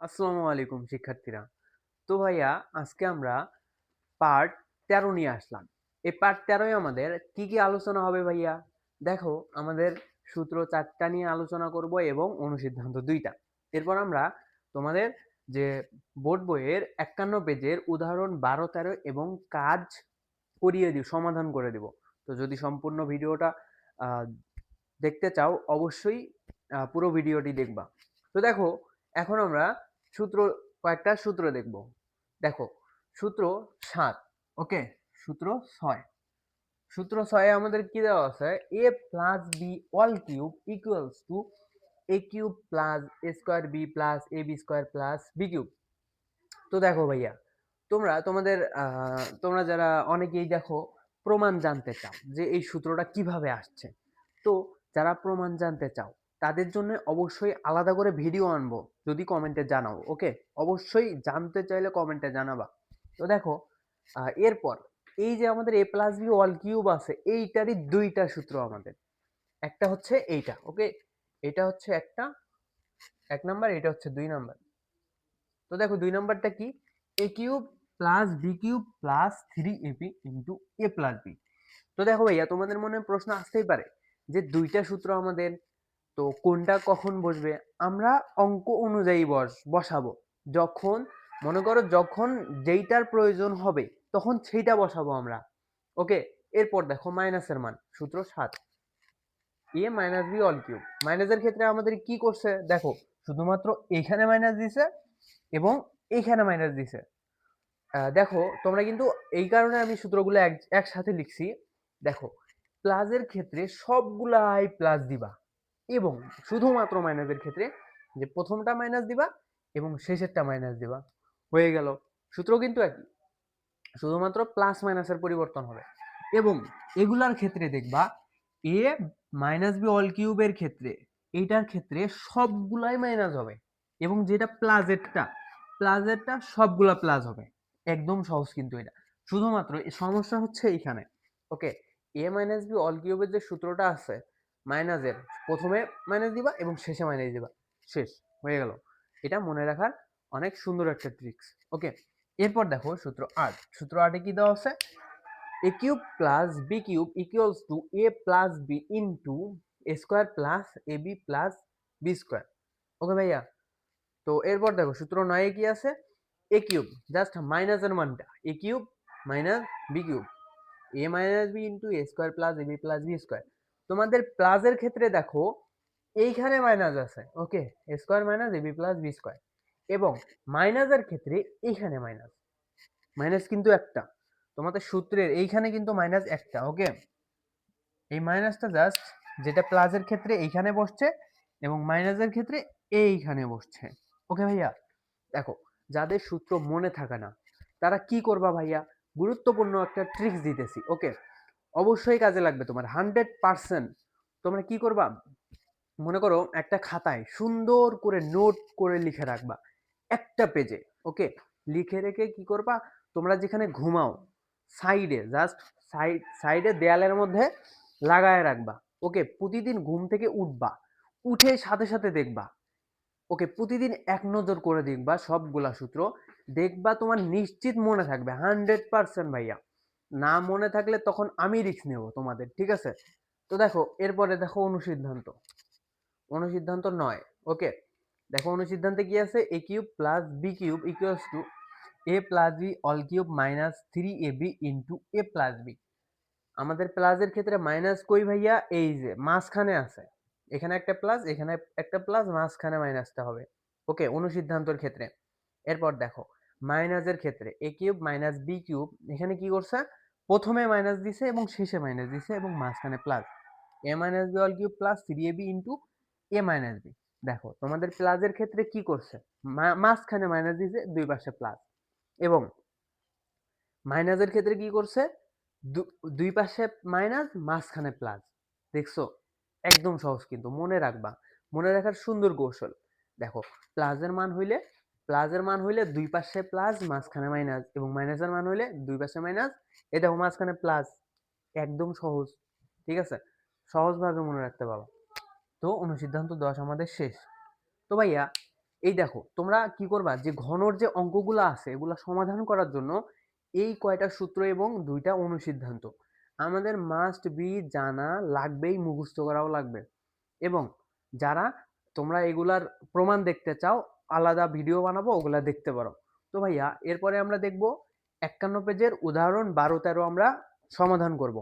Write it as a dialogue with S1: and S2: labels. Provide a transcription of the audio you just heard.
S1: আসসালামু আলাইকুম, শিক্ষার্থীরা। তো ভাইয়া, আজকে আমরা পার্ট তেরো নিয়ে আসলাম। এই পার্ট তেরোয় আমাদের কি কি আলোচনা হবে ভাইয়া? দেখো, আমাদের সূত্র চারটা নিয়ে আলোচনা করব এবং অনুসিদ্ধান্ত দুইটা। এরপর আমরা তোমাদের যে বোর্ড বইয়ের একান্ন পেজের উদাহরণ বারো, তেরো এবং কাজ করিয়ে দিব সমাধান করে দিব। তো যদি সম্পূর্ণ ভিডিওটা দেখতে চাও, অবশ্যই পুরো ভিডিওটি দেখবা। তো দেখো, এখন আমরা সূত্র, কয়েকটা সূত্র দেখব। দেখো, সূত্র সাত ওকে সূত্র ছয়। সূত্র ছয়ে আমাদের কি দেওয়া আছে? A plus B all cube equals to A cube plus A square B plus A B square plus B cube তো দেখো ভাইয়া, তোমরা, তোমাদের তোমরা যারা অনেকেই দেখো, প্রমাণ জানতে চাও যে এই সূত্রটা কীভাবে আসছে। তো যারা প্রমাণ জানতে চাও, তাদের জন্য অবশ্যই আলাদা করে ভিডিও আনব। যদি কমেন্টে জানাও ওকে অবশ্যই জানতে চাইলে কমেন্টে জানাবা। তো দেখো এরপর এই যে আমাদের A plus B all cube আছে, এইটারই দুইটা সূত্র আমাদের। একটা হচ্ছে এইটা ওকে এটা হচ্ছে একটা, এক নাম্বার এটা হচ্ছে দুই নাম্বার তো দেখো, দুই নাম্বারটা কি? A cube plus B cube plus three AB into A plus B তো দেখো ভাইয়া, তোমাদের মনে প্রশ্ন আসতেই পারে যে দুইটা সূত্র আমাদের তো কোনটা কখন বসবে? আমরা অঙ্ক অনুযায়ী বস, বসাবো। যখন, মনে করো যখন যেইটার প্রয়োজন হবে, তখন সেইটা বসাবো আমরা। ওকে? এরপর দেখো মাইনাসের মান, সূত্র সাত। A minus B all cube মাইনাসের ক্ষেত্রে আমাদের কি করছে? দেখো, শুধুমাত্র এখানে মাইনাস দিছে এবং এইখানে মাইনাস দিছে। দেখো, তোমরা কিন্তু এই কারণে আমি সূত্রগুলো একসাথে লিখছি। দেখো প্লাসের ক্ষেত্রে সবগুলাই প্লাস দিবা। এবং শুধুমাত্র মাইনাসের ক্ষেত্রে যে প্রথমটা মাইনাস দিবা এবং শেষেরটা মাইনাস দিবা। হয়ে গেল। সূত্র কিন্তু একই। শুধুমাত্র প্লাস মাইনাসের পরিবর্তন হবে। এবং এগুলার ক্ষেত্রে দেখবা এ মাইনাস বি অল কিউবের ক্ষেত্রে এইটার ক্ষেত্রে সবগুলাই মাইনাস হবে। এবং যেটা প্লাজেরটা প্লাজেরটা সবগুলা প্লাস হবে। একদম সহজ কিন্তু এটা। শুধুমাত্র সমস্যা হচ্ছে এইখানে। Okay A minus B all কিউবের যে সূত্রটা আছে মাইনাসের প্রথমে মাইনাস দিবা এবং শেষে মাইনাস দিবা। শেষ, হয়ে গেল। এটা মনে রাখার অনেক সুন্দর একটা ট্রিক্স ওকে এরপর দেখো সূত্র আট। সূত্র আটে কি দেওয়া আছে? A cube plus B cube equals to A plus B into A square plus A B plus B square okay ভাইয়া, তো এরপর দেখো সূত্র নয়ে কি আছে? এ কিউব জাস্ট মাইনাসের মানটা। A cube minus B cube A minus B into A square plus A B plus B square তোমাদের প্লাসের ক্ষেত্রে দেখো, এইখানে মাইনাস আছে okay square minus A B plus B square এবং মাইনাসের ক্ষেত্রে এইখানে মাইনাস মাইনাস কিন্তু একটা। তোমাদের সূত্রের এইখানে কিন্তু মাইনাস একটা ওকে এই মাইনাসটা জাস্ট যেটা প্লাসের ক্ষেত্রে এইখানে বসছে এবং মাইনাসের ক্ষেত্রে এইখানে বসছে। ওকে ভাইয়া? দেখো, যাদের সূত্র মনে থাকে না, তারা কি করবা ভাইয়া? গুরুত্বপূর্ণ একটা ট্রিক্স দিতেছি ওকে অবশ্যই কাজে লাগবে তোমার হান্ড্রেড পার্সেন্ট তোমরা কি করবা? মনে করো একটা খাতায় সুন্দর করে নোট করে লিখে রাখবা, একটা পেজে ওকে লিখে রেখে কি করবা? তোমরা যেখানে ঘুমাও সাইডে জাস্ট সাইড সাইডে দেয়ালের মধ্যে লাগায় রাখবা ওকে প্রতিদিন ঘুম থেকে উঠবা, উঠে সাথে সাথে দেখবা ওকে প্রতিদিন এক নজর করে দেখবা সবগুলা সূত্র, দেখবা তোমার নিশ্চিত মনে থাকবে হান্ড্রেড পার্সেন্ট ভাইয়া। না মনে থাকলে তখন আমি রিস্ক নেব তোমাদের, ঠিক আছে? তো দেখো, এরপরে দেখো অনুসিদ্ধান্ত। অনুসিদ্ধান্ত নয় ওকে দেখো অনুসিদ্ধান্তে কি আছে? A cube plus B cube equals to A plus B all cube minus three A B into A plus B আমাদের প্লাসের ক্ষেত্রে মাইনাস কই ভাইয়া? এই যে, মাঝখানে আছে। এখানে একটা প্লাস এখানে একটা প্লাস মাঝখানে মাইনাসটা হবে ওকে অনুসিদ্ধান্তর ক্ষেত্রে। এরপর দেখো মাইনাসের ক্ষেত্রে A cube minus B cube এখানে কি করছে? প্রথমে মাইনাস দিছে এবং শেষে মাইনাস দিছে এবং মাঝখানে plus A minus B all cube plus three A B into A minus B দেখো, তোমাদের প্লাসের ক্ষেত্রে কি করছে? মাঝখানে মাইনাস দিছে, দুই পাশে প্লাস এবং মাইনাসের ক্ষেত্রে কি করছে? দুই পাশে মাইনাস মাঝখানে প্লাস দেখছ? একদম সহজ কিন্তু, মনে রাখবা। মনে রাখার সুন্দর কৌশল। দেখো প্লাসের মান হইলে প্লাসের মান হইলে দুই পাশে প্লাস, মাঝখানে মাইনাস এবং মাইনাসের মান হইলে দুই পাশে মাইনাস। এ দেখো মাঝখানে প্লাস। একদম সহজ, ঠিক আছে? সহজভাবে মনে রাখতে পারো। তো অনুসিদ্ধান্ত দশ আমাদের শেষ। তো ভাইয়া, এই দেখো, তোমরা কি করবা? যে ঘনর যে অঙ্কগুলো আছে, এগুলো সমাধান করার জন্য এই কয়টা সূত্র এবং দুইটা অনুসিদ্ধান্ত। আমাদের মাস্ট বি জানা, লাগবেই, মুখস্থ করাও লাগবে। এবং যারা তোমরা এগুলার প্রমাণ দেখতে চাও আলাদা ভিডিও বানাবো, ওগুলা দেখতে পারো। তো ভাইয়া, এরপরে আমরা দেখব একান্ন পেজের উদাহরণ বারো তেরো আমরা সমাধান করব।